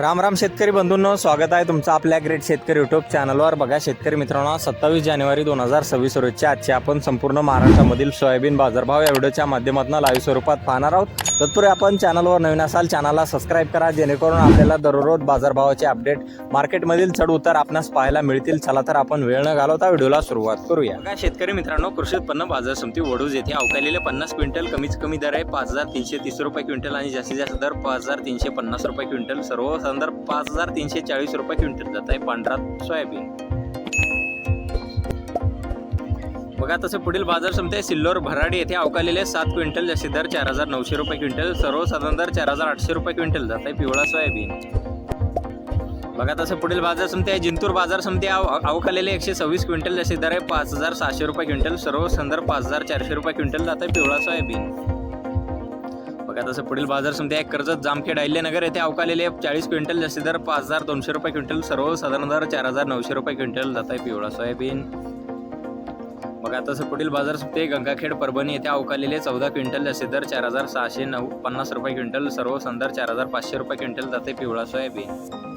राम राम शेतकरी बंधूंनो स्वागत आहे तुमचं आपल्या ग्रेट शेतकरी युट्यूब चॅनलवर बघा शेतकरी मित्रांनो सत्तावीस जानेवारी दोन हजार सव्वीस रोजच्या आजचे आपण संपूर्ण महाराष्ट्रामधील सोयाबीन बाजारभाव या व्हिडिओच्या माध्यमातून लाईव्ह स्वरूपात पाहणार आहोत. तत्पूर्वी आपण चॅनलवर नवीन असाल चॅनलला सबस्क्राईब करा जेणेकरून आपल्याला दररोज बाजारभावाचे अपडेट मार्केटमधील चढ उतार आपणास पाहायला मिळतील. चला तर आपण वेळ न घालवता व्हिडिओला सुरुवात करूया. बघा शेतकरी मित्रांनो कृषी उत्पन्न बाजार समिती वडूज येथे अवकालेले पन्नास क्विंटल कमीत कमी दर आहे पाच हजार तीनशे तीस रुपये क्विंटल आणि जास्तीत जास्त दर पाच हजार तीनशे पन्नास रुपये क्विंटल. सर्व संदर्भ पाच हजार तीनशे चाळीस रुपये क्विंटल जात आहे पांढरा सोयाबीन. बघा तसं पुढील बाजार समते सिल्लोर भराडी येथे अवकालेले सात क्विंटल जास्तीत दर चार हजार नऊशे रुपये क्विंटल सर्वसाधारण दर चार हजार आठशे रुपये क्विंटल जात आहे पिवळा सोयाबीन. बघा तसं पुढील बाजार समिती आहे जिंतूर बाजार समिती अवकालेले एकशे सव्वीस क्विंटल जास्तीत दर आहे पाच हजार सहाशे रुपये क्विंटल सर्व संदर्भ पाच हजार चारशे रुपये क्विंटल जात आहे पिवळा सोयाबीन. बघा तसं पुढील बाजार समिती एक कर्जत जामखेड अहिल्यानगर येथे अवकालेले चाळीस क्विंटल जास्ती दर पाच हजार दोनशे रुपये क्विंटल. सर्व साधारण दर चार हजार नऊशे रुपये क्विंटल. जात आहे पिवळा सोयाबीन. बघा तसं पुढील बाजार समिती गंगाखेड परभणी येथे अवकालेले चौदा क्विंटल जास्ती दर चार हजार सहाशे नऊ पन्नास रुपये क्विंटल. सर्व संदर चार हजार पाचशे रुपये क्विंटल. जाते पिवळा सोयाबीन.